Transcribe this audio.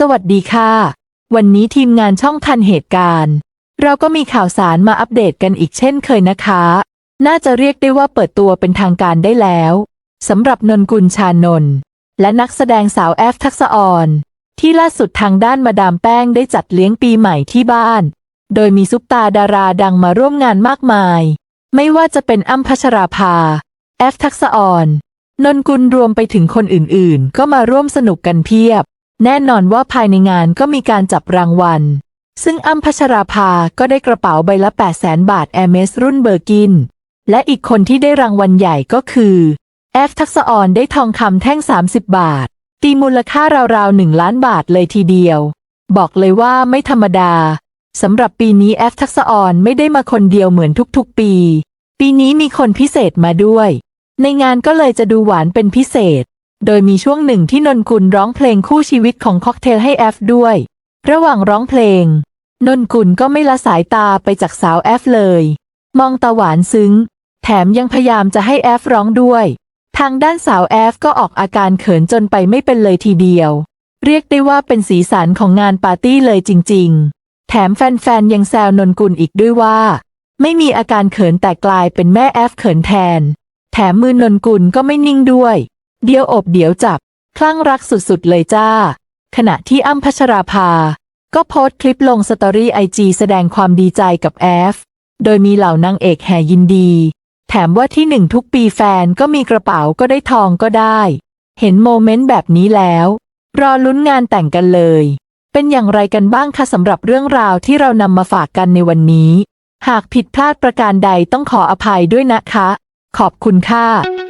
สวัสดีค่ะ วันนี้ทีมงานช่องทันเหตุการณ์ เราก็มีข่าวสารมาอัปเดตกันอีกเช่นเคยนะคะ น่าจะเรียกได้ว่าเปิดตัวเป็นทางการได้แล้วสำหรับนนกุลชานนท์และนักแสดงสาวแอฟทักษออนที่ล่าสุดทางด้านมาดามแป้งได้จัดเลี้ยงปีใหม่ที่บ้าน โดยมีซุปตาดาราดังมาร่วมงานมากมาย ไม่ว่าจะเป็นอ้ำพัชราภา แอฟทักษออนนนกุลรวมไปถึงคนอื่นๆ ก็มาร่วมสนุกกันเพียบ แน่นอนว่าภายในงานก็มีการจับรางวัล ซึ่งอ้ำพัชราภาก็ได้กระเป๋าใบละ 8 0 0แสนบาทแอร์เมสรุ่นเบอร์กิน และอีกคนที่ได้รางวัลใหญ่ก็คือแอฟทักษะออนได้ทองคำแท่ง 30 บาท ตีมูลค่าราวๆ1ล้านบาทเลยทีเดียว บอกเลยว่าไม่ธรรมดาสำหรับปีนี้แอฟทักษะออนไม่ได้มาคนเดียวเหมือนทุกๆปี ปีนี้มีคนพิเศษมาด้วย ในงานก็เลยจะดูหวานเป็นพิเศษ โดยมีช่วงหนึ่งที่นนกุลร้องเพลงคู่ชีวิตของค็อกเทลให้แอฟด้วย ระหว่างร้องเพลง นนกุลก็ไม่ละสายตาไปจากสาวแอฟเลย มองตาหวานซึ้ง แถมยังพยายามจะให้แอฟร้องด้วย ทางด้านสาวแอฟก็ออกอาการเขินจนไปไม่เป็นเลยทีเดียว เรียกได้ว่าเป็นสีสันของงานปาร์ตี้เลยจริง ๆ แถมแฟนๆยังแซวนนกุลอีกด้วยว่า ไม่มีอาการเขินแต่กลายเป็นแม่แอฟเขินแทน แถมมือนนกุลก็ไม่นิ่งด้วย เดียวอบเดี๋ยวจับ คลั่งรักสุดๆเลยจ้า ขณะที่อ้ำพัชราภา ก็โพสต์คลิปลงสตอรี่ไอจีแสดงความดีใจกับแอฟ โดยมีเหล่านางเอกแห่ยินดี แถมว่าที่หนึ่งทุกปีแฟนก็มีกระเป๋าก็ได้ทองก็ได้ เห็นโมเมนต์แบบนี้แล้ว รอลุ้นงานแต่งกันเลย เป็นอย่างไรกันบ้างคะสำหรับเรื่องราวที่เรานำมาฝากกันในวันนี้ หากผิดพลาดประการใดต้องขออภัยด้วยนะคะ ขอบคุณค่ะ